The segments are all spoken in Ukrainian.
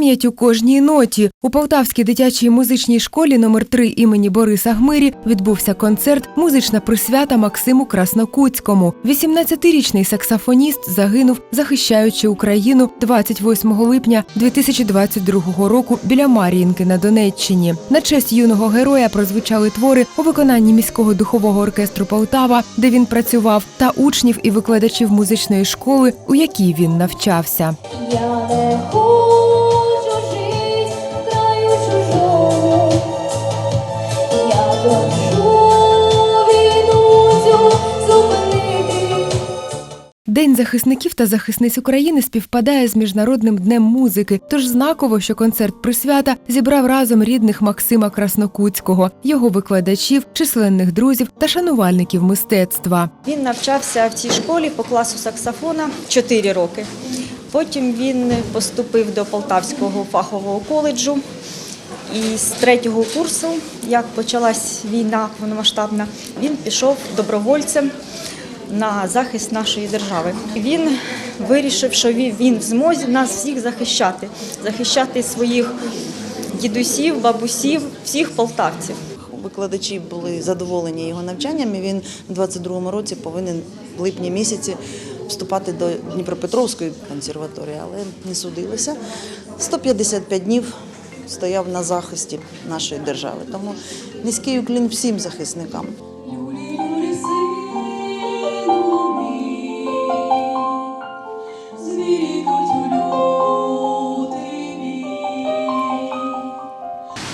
пам'ять у кожній ноті. У Полтавській дитячій музичній школі номер 3 імені Бориса Гмирі відбувся концерт Музична присвята Максиму Краснокутському. 18-річний саксофоніст загинув, захищаючи Україну 28 липня 2022 року біля Мар'їнки на Донеччині. На честь юного героя прозвучали твори у виконанні міського духового оркестру Полтава, де він працював, та учнів і викладачів музичної школи, у якій він навчався. Я не хочу День захисників та захисниць України співпадає з міжнародним днем музики. Тож знаково, що концерт присвята зібрав разом рідних Максима Краснокутського, його викладачів, численних друзів та шанувальників мистецтва. Він навчався в цій школі по класу саксофона 4 роки. Потім він поступив до Полтавського фахового коледжу. І з третього курсу, як почалась війна повномасштабна, він пішов добровольцем на захист нашої держави. Він вирішив, що він в змозі нас всіх захищати, захищати своїх дідусів, бабусів, всіх полтавців. Викладачі були задоволені його навчанням. і Він у 22-му році повинен в липні місяці вступати до Дніпропетровської консерваторії, але не судилися. 155 днів стояв на захисті нашої держави. Тому низький уклін всім захисникам.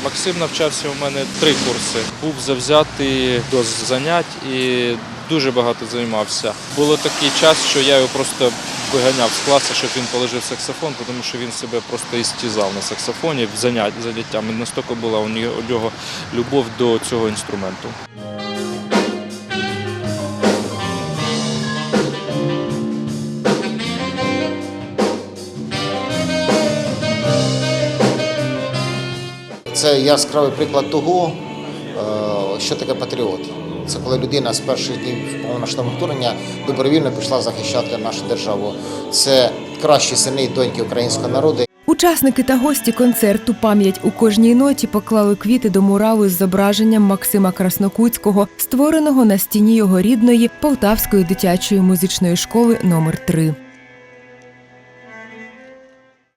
Максим навчався у мене три курси. Був завзятий до занять і дуже багато займався. Було такий час, що я його просто виганяв з класу, щоб він положив саксофон, тому що він себе просто істізав на саксофоні заняттями. Настільки була у нього любов до цього інструменту. Це яскравий приклад того, е, що таке патріот. Це коли людина з перших днів повномасштабного вторгнення добровільно пішла захищати нашу державу. Це кращі сини і доньки українського народу. Учасники та гості концерту Пам'ять у кожній ноті поклали квіти до муралу з зображенням Максима Краснокутського, створеного на стіні його рідної Полтавської дитячої музичної школи номер 3